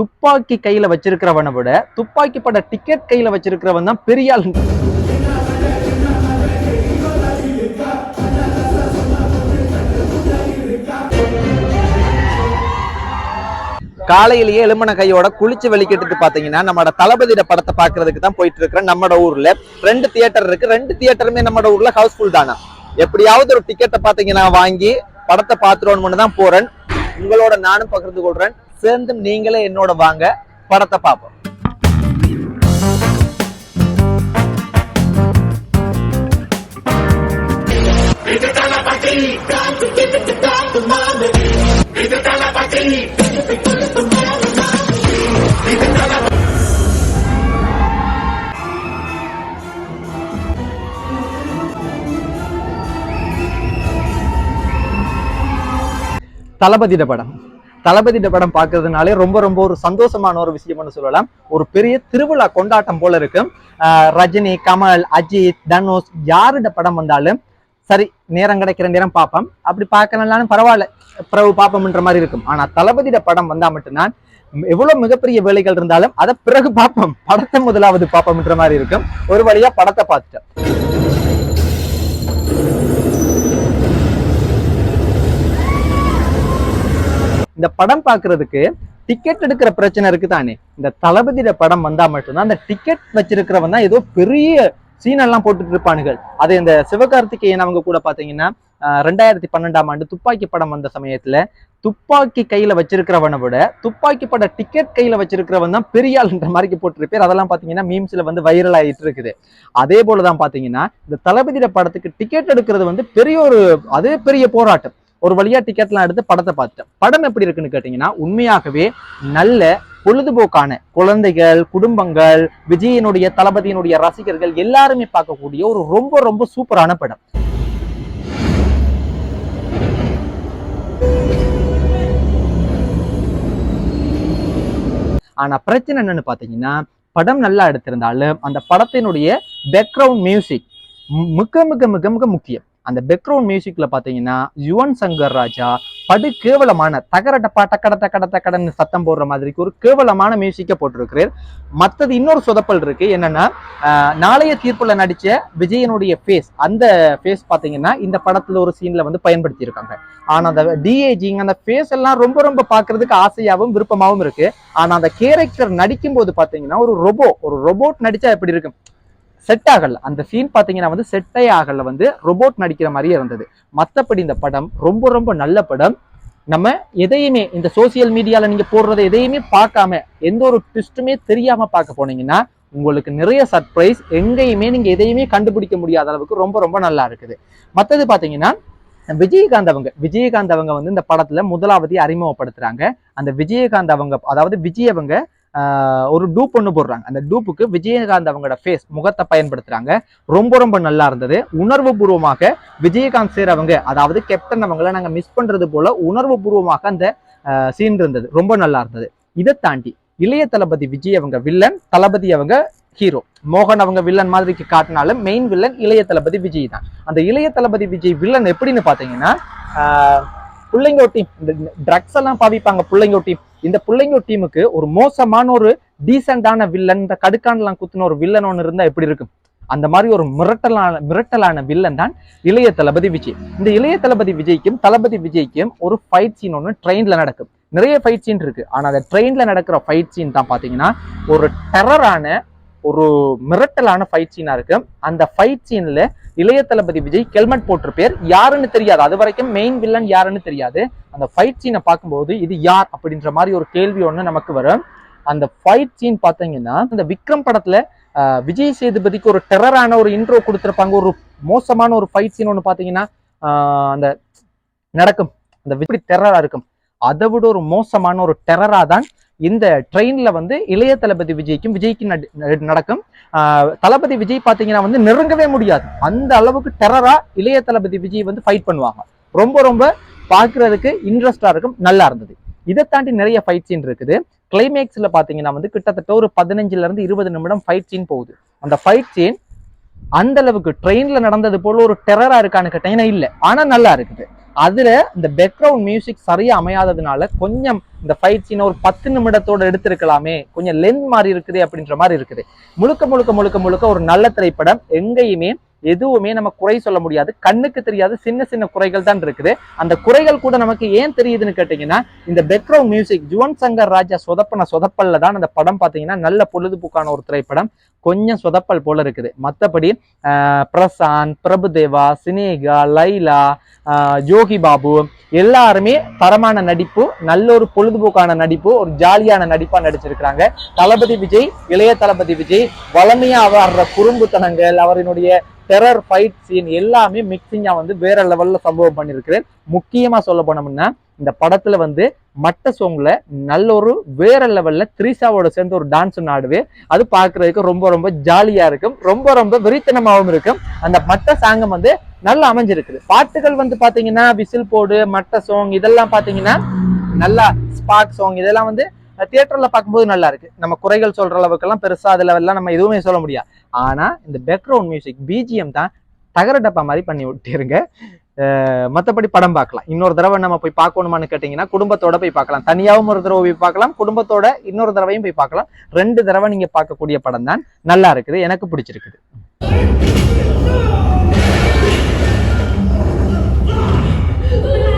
துப்பாக்கி கையில வச்சிருக்கிறவனை விட துப்பாக்கி பட டிக்கெட் கையில வச்சிருக்கிறவன் தான் பெரிய ஆள். காலையிலேயே எலும்பன கையோட குளிச்சு வெளிக்கிட்டு பாத்தீங்கன்னா நம்மளோட தளபதியோட படத்தை பாக்குறதுக்கு தான் போயிட்டு இருக்கிறேன் நம்மட ஊர்ல ரெண்டு தியேட்டர் இருக்கு. ரெண்டு தியேட்டருமே நம்மட ஊர்ல ஹவுஸ்ஃபுல் தானா? எப்படியாவது ஒரு டிக்கெட்டை பாத்தீங்கன்னா வாங்கி படத்தை பாத்துருவோம்னு தான் போறேன். உங்களோட நானும் பகிர்ந்து கொள்றேன். சேர்ந்து நீங்களே என்னோட வாங்க படத்தை பார்ப்போம். தளபதியிட படம். தளபதியோட படம் பார்க்கறதுனாலே ரொம்ப ரொம்ப ஒரு சந்தோஷமான ஒரு விஷயம்னு சொல்லலாம். ஒரு பெரிய திருவிழா கொண்டாட்டம் போல இருக்கு. ஆஹ் ரஜினி கமல் அஜித் தனுஷ் யாருட படம் வந்தாலும் சரி நேரம் கிடைக்கிற நேரம் பார்ப்போம். அப்படி பார்க்கலனாலும் பரவாயில்ல. பிறகு பார்ப்போம்ன்ற மாதிரி இருக்கும். ஆனா தளபதியிட படம் வந்தா மட்டும்தான் எவ்வளவு மிகப்பெரிய வேலைகள் இருந்தாலும் அதை பிறகு பார்ப்போம். படத்தை முதலாவது பார்ப்போம்ன்ற மாதிரி இருக்கும். ஒரு வழியா படத்தை பார்த்துட்டேன் இந்த படம் பாக்குறதுக்கு டிக்கெட் எடுக்கிற பிரச்சனை இருக்கு தானே இந்த தளபதியோட படம் வந்தா மட்டும்தான் அந்த டிக்கெட் வச்சிருக்கிறவன் தான் ஏதோ பெரிய சீன் எல்லாம் போட்டுட்டு இருப்பானுகள். அது இந்த சிவகார்த்திகேயன் அவங்க கூட பாத்தீங்கன்னா ரெண்டாயிரத்தி பன்னெண்டாம் ஆண்டு துப்பாக்கி படம் வந்த சமயத்துல துப்பாக்கி கையில வச்சிருக்கிறவனை விட துப்பாக்கி பட டிக்கெட் கையில வச்சிருக்கிறவன் தான் பெரியாள்ன்ற மாதிரி போட்டிருப்பார். அதெல்லாம் பாத்தீங்கன்னா மீம்ஸ்ல வந்து வைரல் ஆயிட்டு இருக்குது. அதே போலதான் பாத்தீங்கன்னா இந்த தளபதியோட படத்துக்கு டிக்கெட் எடுக்கிறது வந்து பெரிய ஒரு அதே பெரிய போராட்டம். ஒரு வழியா டிக்கெட்லாம் எடுத்து படத்தை பார்த்துட்டேன். படம் எப்படி இருக்குன்னு கேட்டீங்கன்னா உண்மையாகவே நல்ல பொழுதுபோக்கான குழந்தைகள் குடும்பங்கள் விஜயனுடைய தளபதியினுடைய ரசிகர்கள் எல்லாருமே பார்க்கக்கூடிய ஒரு ரொம்ப ரொம்ப சூப்பரான படம். ஆனா பிரச்சனை என்னன்னு பாத்தீங்கன்னா படம் நல்லா எடுத்திருந்தாலும் அந்த படத்தினுடைய பேக்ரவுண்ட் மியூசிக் மிக மிக மிக மிக முக்கியம். அந்த பேக்ரவுண்ட் மியூசிக்ல பாத்தீங்கன்னா யுவன் சங்கர் ராஜா படு கேவலமான தகர டப்பா டக்கட டக்கட டக்கடன்னு சத்தம் போடுற மாதிரிக்கு ஒரு கேவலமான மியூசிக்கை போட்டிருக்கிறார். மத்தது இன்னொரு சொதப்பல் இருக்கு என்னன்னா ஆஹ், நாளைய தீர்ப்புல நடிச்ச விஜயனுடைய ஃபேஸ் அந்த ஃபேஸ் பாத்தீங்கன்னா இந்த படத்துல ஒரு சீன்ல வந்து பயன்படுத்தி இருக்காங்க ஆனா அந்த டிஏஜிங் அந்த ஃபேஸ் எல்லாம் ரொம்ப ரொம்ப பாக்குறதுக்கு ஆசையாவும் விருப்பமாவும் இருக்கு. ஆனா அந்த கேரக்டர் நடிக்கும் போது பாத்தீங்கன்னா ஒரு ரொபோ ஒரு ரொபோட் நடிச்சா எப்படி இருக்கும்? செட் ஆகல. அந்த சீன் பார்த்தீங்கன்னா வந்து செட்டே ஆகல. வந்து ரொபோட் நடிக்கிற மாதிரியே இருந்தது. மற்றபடி இந்த படம் ரொம்ப ரொம்ப நல்ல படம். நம்ம எதையுமே இந்த சோசியல் மீடியாவில் நீங்கள் போடுறதை எதையுமே பார்க்காம எந்த ஒரு ட்விஸ்ட்டுமே தெரியாமல் பார்க்க போனீங்கன்னா உங்களுக்கு நிறைய சர்ப்ரைஸ் எங்கேயுமே நீங்கள் எதையுமே கண்டுபிடிக்க முடியாத அளவுக்கு ரொம்ப ரொம்ப நல்லா இருக்குது. மற்றது பார்த்தீங்கன்னா விஜயகாந்த் அவங்க விஜயகாந்த் அவங்க வந்து இந்த படத்தில் முதலாவதி அறிமுகப்படுத்துகிறாங்க அந்த விஜயகாந்த் அவங்க அதாவது விஜய் அவங்க ஒரு டூப் ஒன்று போடுறாங்க. அந்த டூப்புக்கு விஜயகாந்த் அவங்களோட ஃபேஸ் முகத்தை பயன்படுத்துறாங்க. ரொம்ப ரொம்ப நல்லா இருந்தது. உணர்வு பூர்வமாக விஜயகாந்த் சார் அவங்க அதாவது கேப்டன் அவங்கள நாங்கள் மிஸ் பண்றது போல உணர்வு பூர்வமாக அந்த சீன் இருந்தது. ரொம்ப நல்லா இருந்தது. இதை தாண்டி இளைய தளபதி விஜய் அவங்க வில்லன் தளபதி அவங்க ஹீரோ மோகன் அவங்க வில்லன் மாதிரி காட்டினாலும் மெயின் வில்லன் இளைய தளபதி விஜய் தான். அந்த இளைய தளபதி விஜய் வில்லன் எப்படின்னு பார்த்தீங்கன்னா பிள்ளைங்கோட்டி இந்த ட்ரக்ஸ் எல்லாம் பாவிப்பாங்க பிள்ளைங்கோட்டி. இந்த பிள்ளைங்க டீமுக்கு ஒரு மோசமான ஒரு டீசெண்டான வில்லன் இந்த கடுக்கான்லாம் குத்துன ஒரு வில்லன் ஒன்று இருந்தா எப்படி இருக்கும்? அந்த மாதிரி ஒரு மிரட்டலான மிரட்டலான வில்லன் தான் இளைய தளபதி விஜய். இந்த இளைய தளபதி விஜய்க்கும் தளபதி விஜய்க்கும் ஒரு ஃபைட் சீன் ஒன்று ட்ரெயின்ல நடக்கும். நிறைய ஃபைட் சீன் இருக்கு. ஆனா அந்த ட்ரெயின்ல நடக்கிற ஃபைட் சீன் தான் பாத்தீங்கன்னா ஒரு டெரரான ஒரு மிரட்டலான ஃபைட் சீனா இருக்கு. அந்த ஃபைட் சீன்ல இளைய தளபதி விஜய் ஹெல்மெட் போட்டிருப்பேர். யாருன்னு தெரியாது. அது வரைக்கும் மெயின் வில்லன் யாருன்னு தெரியாது. அந்த ஃபைட் சீனை பார்க்கும்போது இது யார் அப்படின்ற மாதிரி ஒரு கேள்வி ஒண்ணு நமக்கு வரும். அந்த ஃபைட் சீன் பார்த்தீங்கன்னா இந்த விக்ரம் படத்துல விஜய் சேதுபதிக்கு ஒரு டெரரான ஒரு இன்ட்ரோ கொடுத்துருப்பாங்க. ஒரு மோசமான ஒரு ஃபைட் சீன் ஒன்று பார்த்தீங்கன்னா அந்த நடக்கும். அந்த எப்படி டெரரா இருக்கும். அதை விட ஒரு மோசமான ஒரு டெரரா தான் இந்த ட்ரெயின்ல வந்து இளைய தளபதி விஜய்க்கும் விஜய்க்கும் நடி- நடக்கும். தளபதி விஜய் பாத்தீங்கன்னா வந்து நெருங்கவே முடியாது. அந்த அளவுக்கு டெரரா இளைய தளபதி விஜய் வந்து ஃபைட் பண்ணுவாங்க. ரொம்ப ரொம்ப பார்க்குறதுக்கு இன்ட்ரெஸ்டா இருக்கும் நல்லா இருந்தது. இதை தாண்டி நிறைய ஃபைட் சீன் இருக்குது. கிளைமேக்ஸ்ல பாத்தீங்கன்னா வந்து கிட்டத்தட்ட ஒரு பதினஞ்சுல இருந்து இருபது நிமிடம் ஃபைட் சீன் போகுது. அந்த ஃபைட் சீன் அந்த அளவுக்கு ட்ரெயின்ல நடந்தது போல ஒரு டெரரா இருக்கான்னு கேட்டீங்கன்னா இல்லை. ஆனா நல்லா இருக்குது. அதில் இந்த பேக்ரவுண்ட் மியூசிக் சரியாக அமையாததுனால கொஞ்சம் இந்த ஃபைட் சீனை ஒரு பத்து நிமிடத்தோட எடுத்திருக்கலாமே. கொஞ்சம் லென்த் மாதிரி இருக்குது அப்படின்ற மாதிரி இருக்குது. முழுக்க முழுக்க முழுக்க முழுக்க ஒரு நல்ல திரைப்படம் எங்கேயுமே எதுவுமே நம்ம குறை சொல்ல முடியாது. கண்ணுக்கு தெரியாது சின்ன சின்ன குறைகள் தான் இருக்குது. அந்த குறைகள் கூட நமக்கு ஏன் தெரியுதுன்னு கேட்டீங்கன்னா இந்த பேக்ரவுண்ட் மியூசிக் ஜுவன் சங்கர் ராஜா சொதப்பன சொதப்பல்ல தான் அந்த படம் பார்த்தீங்கன்னா நல்ல பொழுதுபோக்கான ஒரு திரைப்படம். கொஞ்சம் சொதப்பல் போல இருக்குது. மற்றபடி பிரசாந்த் பிரபுதேவா சினேகா லைலா ஜோகி பாபு எல்லாருமே தரமான நடிப்பு நல்ல ஒரு பொழுதுபோக்கான நடிப்பு ஒரு ஜாலியான நடிப்பாக நடிச்சிருக்கிறாங்க. தளபதி விஜய் இளைய தளபதி விஜய் வளமையாக வர்ற குறும்புத்தனங்கள் அவரினுடைய டெரர் ஃபைட் சீன் எல்லாமே மிக்சிங்காக வந்து வேற லெவலில் சம்பவம் பண்ணியிருக்கிறேன். முக்கியமாக சொல்ல போனோம்னா இந்த படத்துல வந்து மட்ட சோங்கில் நல்ல ஒரு வேற லெவலில் த்ரீசாவோட சேர்ந்து ஒரு டான்ஸ் ஆடுவே அது பார்க்குறதுக்கு ரொம்ப ரொம்ப ஜாலியாக இருக்கும். ரொம்ப ரொம்ப வெறித்தனமாகவும் இருக்கும். அந்த மட்ட சாங்கம் வந்து நல்லா அமைஞ்சிருக்குது. பாட்டுகள் வந்து பார்த்தீங்கன்னா விசில் போடு மட்ட சாங் இதெல்லாம் பார்த்தீங்கன்னா நல்லா ஸ்பார்க் சாங் இதெல்லாம் வந்து தியேட்டர்ல பார்க்கும்போது நல்லா இருக்கு. நம்ம குறைகள் சொல்ற அளவுக்கெல்லாம் பெருசா அதில் எல்லாம் நம்ம எதுவுமே சொல்ல முடியாது. ஆனா இந்த பேக்ரவுண்ட் மியூசிக் பிஜிஎம் தான் தகர டப்பா மாதிரி பண்ணி விட்டுருங்க. மற்றபடி மத்தபடி படம் பார்க்கலாம். இன்னொரு தடவை நம்ம போய் பார்க்கணுமான்னு கேட்டிங்கன்னா குடும்பத்தோட போய் பார்க்கலாம். தனியாகவும் ஒரு தடவை போய் பார்க்கலாம். குடும்பத்தோட இன்னொரு தடவையும் போய் பார்க்கலாம். ரெண்டு தடவை நீங்க பார்க்கக்கூடிய படம் தான் நல்லா இருக்குது. எனக்கு பிடிச்சிருக்குது.